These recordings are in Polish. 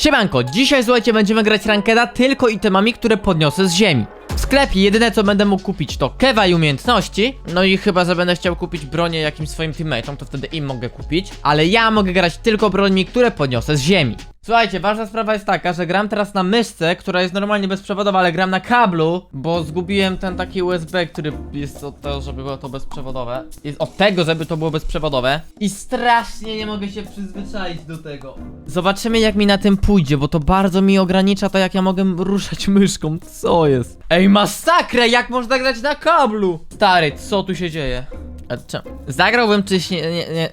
Siemanko, dzisiaj słuchajcie, będziemy grać rankeda tylko itemami, które podniosę z ziemi. W sklepie jedyne co będę mógł kupić to kewa i umiejętności, no i chyba, że będę chciał kupić bronię jakimś swoim teammateom, to wtedy im mogę kupić, ale ja mogę grać tylko brońmi, które podniosę z ziemi. Słuchajcie, ważna sprawa jest taka, że gram teraz na myszce, która jest normalnie bezprzewodowa, ale gram na kablu, bo zgubiłem ten taki USB, który jest od tego, żeby było to bezprzewodowe. Jest od tego, żeby to było bezprzewodowe. I strasznie nie mogę się przyzwyczaić do tego. Zobaczymy jak mi na tym pójdzie, bo to bardzo mi ogranicza to jak ja mogę ruszać myszką. Co jest? Ej, masakra! Jak można grać na kablu? Stary, co tu się dzieje? A, czem- Zagrałbym czyś nie... nie, nie.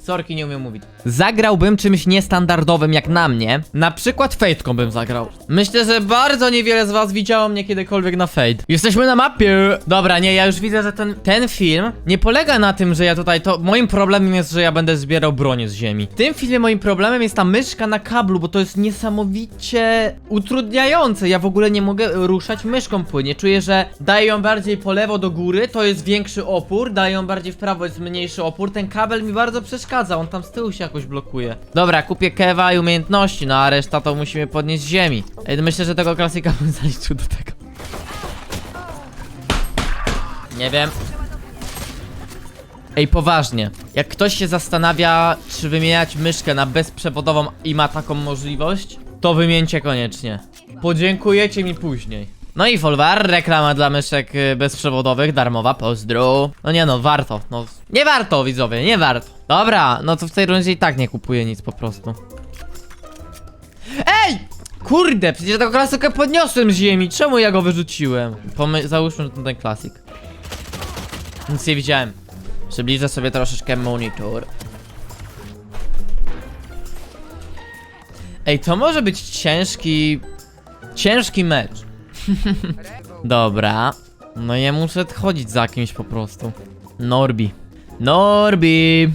Sorki, nie umiem mówić. Zagrałbym czymś niestandardowym jak na mnie. Na przykład Fade'ką bym zagrał. Myślę, że bardzo niewiele z was widziało mnie kiedykolwiek na Fade. Jesteśmy na mapie! Dobra, nie, ja już widzę, że ten, ten film nie polega na tym, że ja tutaj to... Moim problemem jest, że ja będę zbierał bronię z ziemi. W tym filmie moim problemem jest ta myszka na kablu, bo to jest niesamowicie utrudniające. Ja w ogóle nie mogę ruszać myszką płynie. Czuję, że daję ją bardziej po lewo do góry, to jest większy opór, daję ją bardziej w prawo, jest mniejszy opór. Ten kabel mi bardzo przeszkadza, on tam z tyłu się jakoś blokuje. Dobra, kupię kewa i umiejętności, no a reszta to musimy podnieść z ziemi. Ej, myślę, że tego klasyka bym zaliczył do tego. Nie wiem. Ej, poważnie. Jak ktoś się zastanawia, czy wymieniać myszkę na bezprzewodową i ma taką możliwość, to wymieńcie koniecznie. Podziękujecie mi później. No i Folwar, reklama dla myszek y, bezprzewodowych, darmowa, pozdro. No nie no, warto, no. Nie warto, widzowie, nie warto. Dobra, no to w tej rundzie i tak nie kupuję nic po prostu. Ej! Kurde, przecież tego klasyka podniosłem z ziemi, czemu ja go wyrzuciłem? Pomy załóżmy, że to ten klasyk. Nic nie widziałem. Przybliżę sobie troszeczkę monitor. Ej, to może być ciężki... Ciężki mecz. Dobra. No ja muszę chodzić za kimś po prostu. Norbi. Norbi!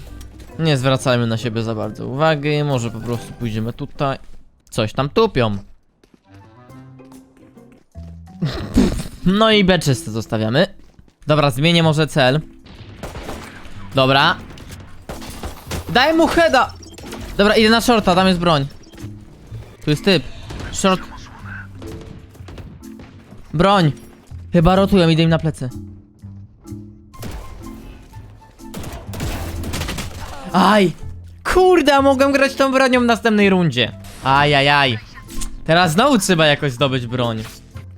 Nie zwracajmy na siebie za bardzo uwagi, może po prostu pójdziemy tutaj. Coś tam tupią. No i B czyste zostawiamy. Dobra, zmienię może cel. Dobra. Daj mu heada! Dobra, idę na shorta, tam jest broń. Tu jest typ. Short. Broń. Chyba rotują, idę im na plecy. Aj! Kurde, mogłem grać tą bronią w następnej rundzie. Ajajaj. Teraz znowu trzeba jakoś zdobyć broń.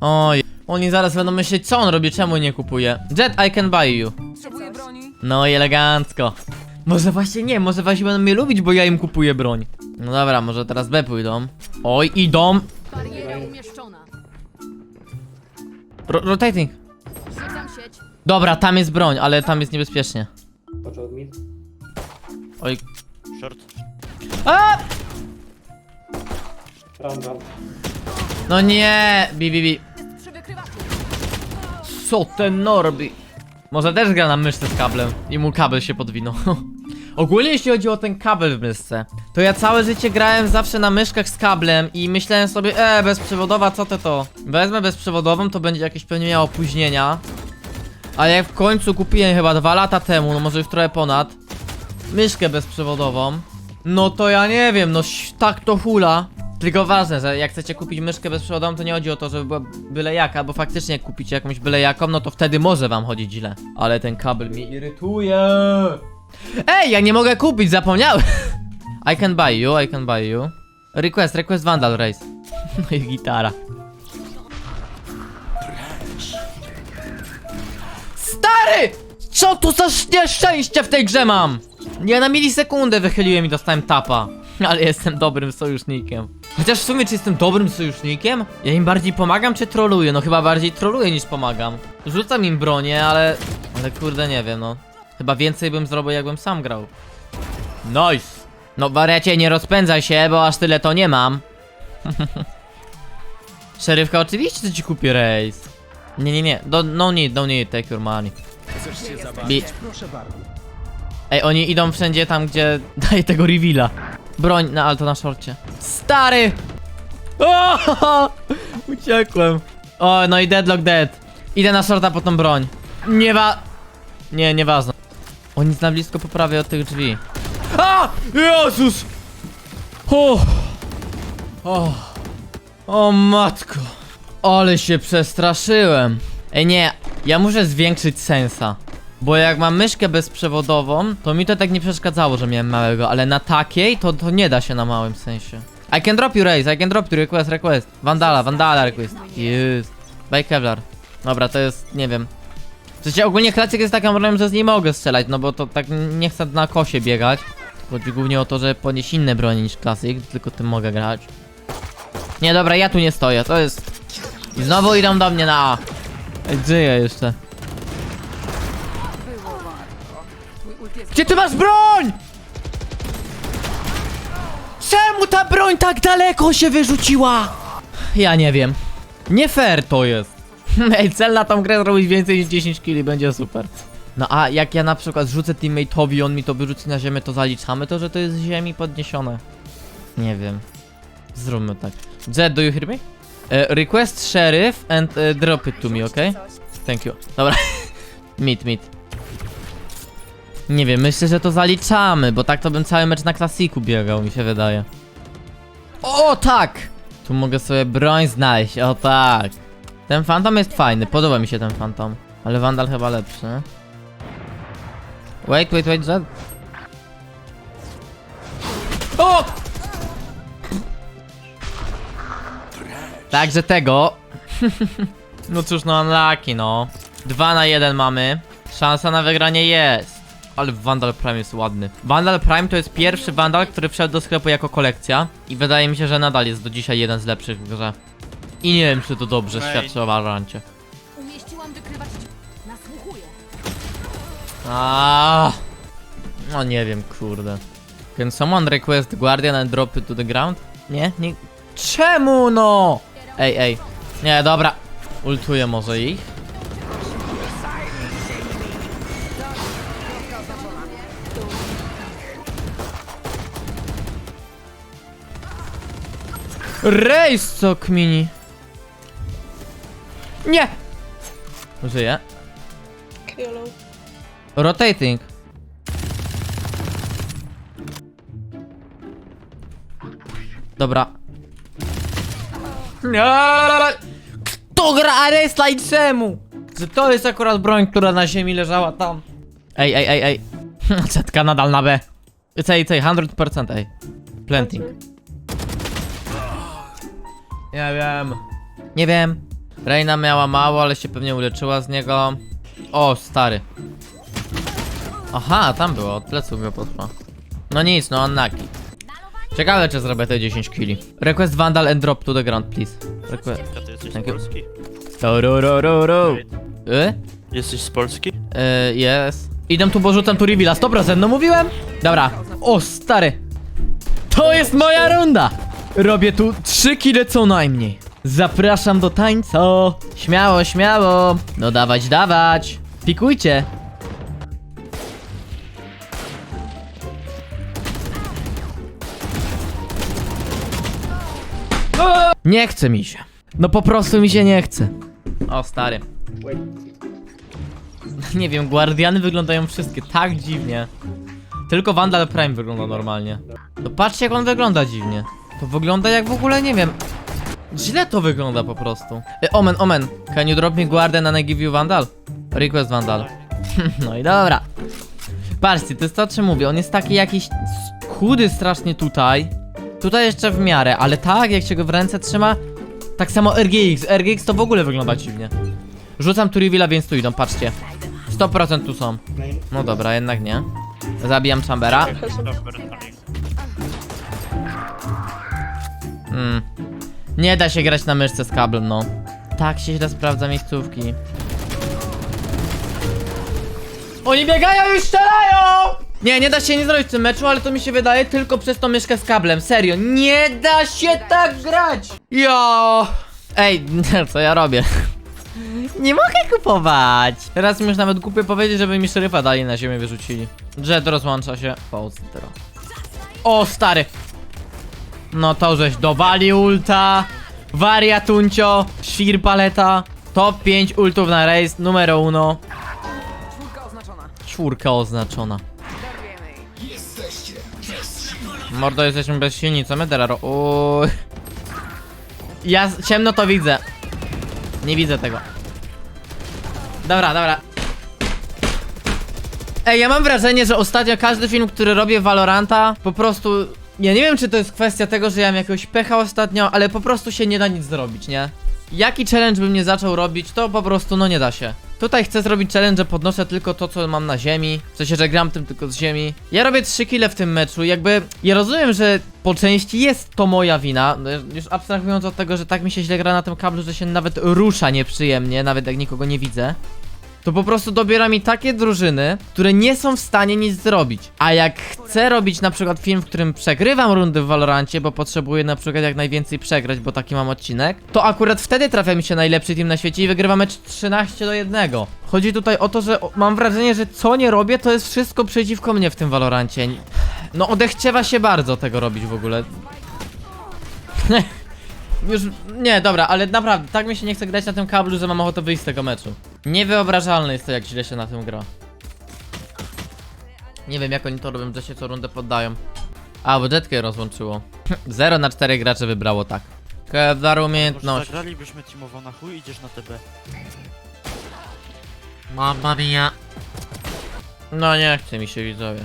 Oj. Oni zaraz będą myśleć, co on robi, czemu nie kupuje. Jet, I can buy you. Potrzebuję broni. No i elegancko. Może właśnie nie, może właśnie będą mnie lubić, bo ja im kupuję broń. No dobra, może teraz B pójdą. Oj, idą. Ro rotating. Rzucam sieć. Dobra, tam jest broń, ale tam jest niebezpiecznie. Począł mid. Oj. Short. A! No nie, bi, bi, bi. Przy wykrywaczu. Co ten Norbi? Może też gra na myszce z kablem i mu kabel się podwinął. Ogólnie jeśli chodzi o ten kabel w myszce, to ja całe życie grałem zawsze na myszkach z kablem i myślałem sobie, e, bezprzewodowa, co ty to? Wezmę bezprzewodową, to będzie jakieś pewnie miało opóźnienia. Ale jak w końcu kupiłem chyba dwa lata temu, no może już trochę ponad, myszkę bezprzewodową, no to ja nie wiem, no tak to hula. Tylko ważne, że jak chcecie kupić myszkę bezprzewodową, to nie chodzi o to, żeby była byle jaka, bo faktycznie jak kupicie jakąś byle jaką, no to wtedy może wam chodzić źle. Ale ten kabel mnie irytuje. Ej, ja nie mogę kupić, zapomniałem. I can buy you, I can buy you. Request, request Vandal Race. No i gitara. Stary! Co tu za nieszczęście w tej grze mam? Ja na milisekundę wychyliłem i dostałem tapa. Ale jestem dobrym sojusznikiem. Chociaż w sumie, czy jestem dobrym sojusznikiem? Ja im bardziej pomagam, czy troluję? No chyba bardziej troluję niż pomagam. Rzucam im bronię, ale... Ale kurde, nie wiem, no. Chyba więcej bym zrobił, jakbym sam grał. Nice! No wariacie, nie rozpędzaj się, bo aż tyle to nie mam. Szerywka, oczywiście ci kupię rejs. Nie, nie, nie. Do, no need, no need, take your money. Bitch. Ej, oni idą wszędzie tam, gdzie daje tego reveala. Broń na alto na szorcie. Stary! O! Uciekłem. O, no i deadlock dead. Idę na shorta po tą broń. Nie wa... Nie, nieważne. On jest na blisko po prawej od tych drzwi. A! Jezus! O! O, o matko. Ale się przestraszyłem. Ej nie, ja muszę zwiększyć sensa. Bo jak mam myszkę bezprzewodową, to mi to tak nie przeszkadzało, że miałem małego, ale na takiej to, to nie da się na małym sensie. I can drop you raise, I can drop you request, request. Vandala, Vandala request. Jest. By Kevlar. Dobra, to jest, nie wiem. Sensie ogólnie klasyk jest takim problemem, że z niej mogę strzelać, no bo to tak nie chcę na kosie biegać. Chodzi głównie o to, że ponieść inne broni niż klasyk, tylko tym mogę grać. Nie, dobra, ja tu nie stoję, to jest... I znowu idą do mnie na. Ej, Żyję jeszcze. Gdzie ty masz broń? Czemu ta broń tak daleko się wyrzuciła? Ja nie wiem. Nie fair to jest. Ej, cel na tą grę zrobić więcej niż 10 kili, będzie super. No a jak ja na przykład rzucę teammate'owi, on mi to wyrzuci na ziemię, to zaliczamy to, że to jest z ziemi podniesione? Nie wiem. Zróbmy tak. Jet, do you hear me? E, request sheriff and e, drop it to me, okay? Thank you. Dobra. meet, meet. Nie wiem, myślę, że to zaliczamy, bo tak to bym cały mecz na klasiku biegał, mi się wydaje. O, tak! Tu mogę sobie broń znaleźć, o tak. Ten fantom jest fajny, podoba mi się ten fantom. Ale Vandal chyba lepszy. Wait, wait, wait, Jet. O! Także tego. no cóż, no unlucky, no. 2 na 1 mamy. Szansa na wygranie jest. Ale Vandal Prime jest ładny. Vandal Prime to jest pierwszy Vandal, który wszedł do sklepu jako kolekcja. I wydaje mi się, że nadal jest do dzisiaj jeden z lepszych w grze. I nie wiem, czy to dobrze Ej. świadczy o Valorancie. Umieściłam wykrywacz. Nasłuchuję. Aaaa. No nie wiem, kurde. Can someone request Guardian and drop it to the ground? Nie? Nie. Czemu no? Ej, ej. Nie, dobra. Ultuję może ich. Rejs co kmini. Nie! Żyje. Rotating. Dobra. Kto gra Aresta i czemu? Że to jest akurat broń, która na ziemi leżała tam. Ej, ej, ej, ej. Setka nadal na B. Cej, cej, 100% ej. Planting. Nie wiem. Nie wiem. Reina miała mało, ale się pewnie uleczyła z niego. O, stary. Aha, tam było, od pleców go poszła. No nic, no unlucky. Ciekawe, czy zrobię te 10 killi. Request Vandal and drop to the ground, please. Request... A ty jesteś z Thank you. Polski? Y? Jesteś z Polski? Y, jest. Idę tu, bo rzucam tu reveala, 100%, no mówiłem? Dobra. O, stary. To jest moja runda. Robię tu 3 kile co najmniej. Zapraszam do tańca. Śmiało, śmiało. No dawać, dawać. Pikujcie. Nie chce mi się. No po prostu mi się nie chce. O, stary. Nie wiem, guardiany wyglądają wszystkie tak dziwnie. Tylko Vandal Prime wygląda normalnie. No patrzcie jak on wygląda dziwnie. To wygląda jak w ogóle, nie wiem. Źle to wygląda po prostu. E, omen, omen. Can you drop me guardian and I give you Vandal? Request Vandal. no i dobra. Patrzcie, to jest to o czym mówię. On jest taki jakiś chudy strasznie tutaj. Tutaj jeszcze w miarę, ale tak jak się go w ręce trzyma. Tak samo RGX. RGX to w ogóle wygląda dziwnie. Rzucam tu reveala, więc tu idą, patrzcie. 100% tu są. No dobra, jednak nie. Zabijam Chambera. Hmm. Nie da się grać na myszce z kablem, no. Tak się źle sprawdza miejscówki. Oni biegają i strzelają! Nie, nie da się nie zrobić w tym meczu, ale to mi się wydaje tylko przez tą myszkę z kablem. Serio, nie da się tak grać! Jo! Ej, co ja robię? Nie mogę kupować! Teraz mi już nawet głupio powiedzieć, żeby mi szeryfa dali na ziemię wyrzucili. Jet rozłącza się. Pozdro. O, stary! No to żeś dowali ulta. Wariatuncio, świr paleta. Top 5 ultów na race, numero uno. Czwórka oznaczona. Mordo, jesteśmy bezsilni, co my teraz. Uuu. Ja ciemno to widzę. Nie widzę tego. Dobra, dobra. Ej, ja mam wrażenie, że ostatnio każdy film, który robię Valoranta, po prostu... Ja nie wiem, czy to jest kwestia tego, że ja mam jakiegoś pecha ostatnio, ale po prostu się nie da nic zrobić, nie? Jaki challenge bym nie zaczął robić, to po prostu, no nie da się. Tutaj chcę zrobić challenge, że podnoszę tylko to, co mam na ziemi. W sensie, że gram tym tylko z ziemi. Ja robię 3 kile w tym meczu, jakby... Ja rozumiem, że po części jest to moja wina. No, Już abstrahując od tego, że tak mi się źle gra na tym kablu, że się nawet rusza nieprzyjemnie, nawet jak nikogo nie widzę to po prostu dobiera mi takie drużyny, które nie są w stanie nic zrobić. A jak chcę robić na przykład film, w którym przegrywam rundy w Valorancie, bo potrzebuję na przykład jak najwięcej przegrać, bo taki mam odcinek, to akurat wtedy trafia mi się najlepszy team na świecie i wygrywa mecz 13 do 1. Chodzi tutaj o to, że mam wrażenie, że co nie robię, to jest wszystko przeciwko mnie w tym Valorancie. No odechciewa się bardzo tego robić w ogóle. Już, nie, dobra, ale naprawdę, tak mi się nie chce grać na tym kablu, że mam ochotę wyjść z tego meczu. Niewyobrażalne jest to, jak źle się na tym gra. Nie wiem, jak oni to robią, że się co rundę poddają. A, bo jetkę rozłączyło. 0 na 4 gracze wybrało tak. Kevlar umiejętność. zagralibyśmy teamowo na chuj, idziesz na TB. Mamma mia. No nie chce mi się widzowie.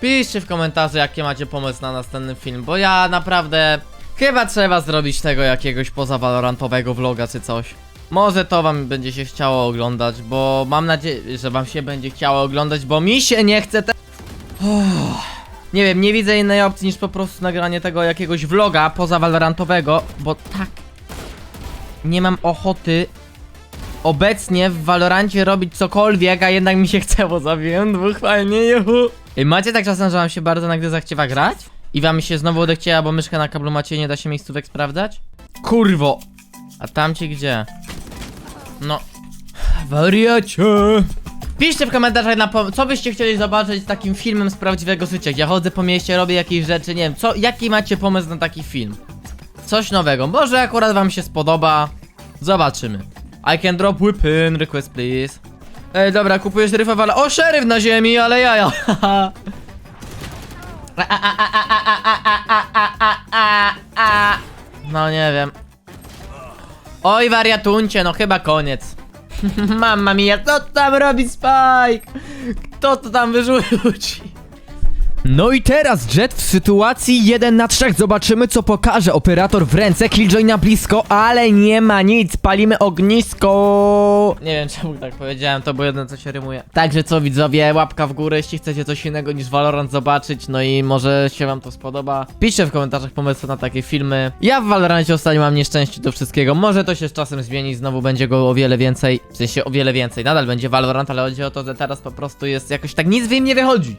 Piszcie w komentarzu jakie macie pomysł na następny film, bo ja naprawdę chyba trzeba zrobić tego jakiegoś pozavalorantowego vloga czy coś. Może to wam będzie się chciało oglądać, bo mam nadzieję, że wam się będzie chciało oglądać, bo mi się nie chce te... Uff. Nie wiem, nie widzę innej opcji niż po prostu nagranie tego jakiegoś vloga pozavalorantowego, bo tak nie mam ochoty obecnie w Valorancie robić cokolwiek, a jednak mi się chce, bo zabiłem dwóch fajnie, juhu. Ej, macie tak czasem, że wam się bardzo nagdy zachciewa grać? I wam się znowu odechciewa, bo myszkę na kablu macie nie da się miejscówek sprawdzać? Kurwo! A tamci gdzie? No... Wariacie! Piszcie w komentarzach na co byście chcieli zobaczyć z takim filmem z prawdziwego życia. Ja chodzę po mieście, robię jakieś rzeczy, nie wiem, co, jaki macie pomysł na taki film? Coś nowego, może akurat wam się spodoba. Zobaczymy. I can drop weapon, request please. Ej, dobra, kupujesz ryfa, ale... O, szeryf na ziemi, ale jaja. No nie wiem. Oj, wariatuncie, no chyba koniec. Mamma mia, co tam robi Spike? Kto to tam wyrzuci? No i teraz Jet w sytuacji 1 na 3 Zobaczymy co pokaże operator w ręce Killjoy na blisko, ale nie ma nic Palimy ognisko Nie wiem czemu tak powiedziałem, to było jedno co się rymuje. Także co widzowie, łapka w górę, jeśli chcecie coś innego niż Valorant zobaczyć, no i może się wam to spodoba. Piszcie w komentarzach pomysły na takie filmy. Ja w Valorancie ostatnio mam nieszczęście do wszystkiego, może to się z czasem zmieni, znowu będzie go o wiele więcej, w sensie o wiele więcej, nadal będzie Valorant, ale chodzi o to, że teraz po prostu jest jakoś tak nic w nim nie wychodzi.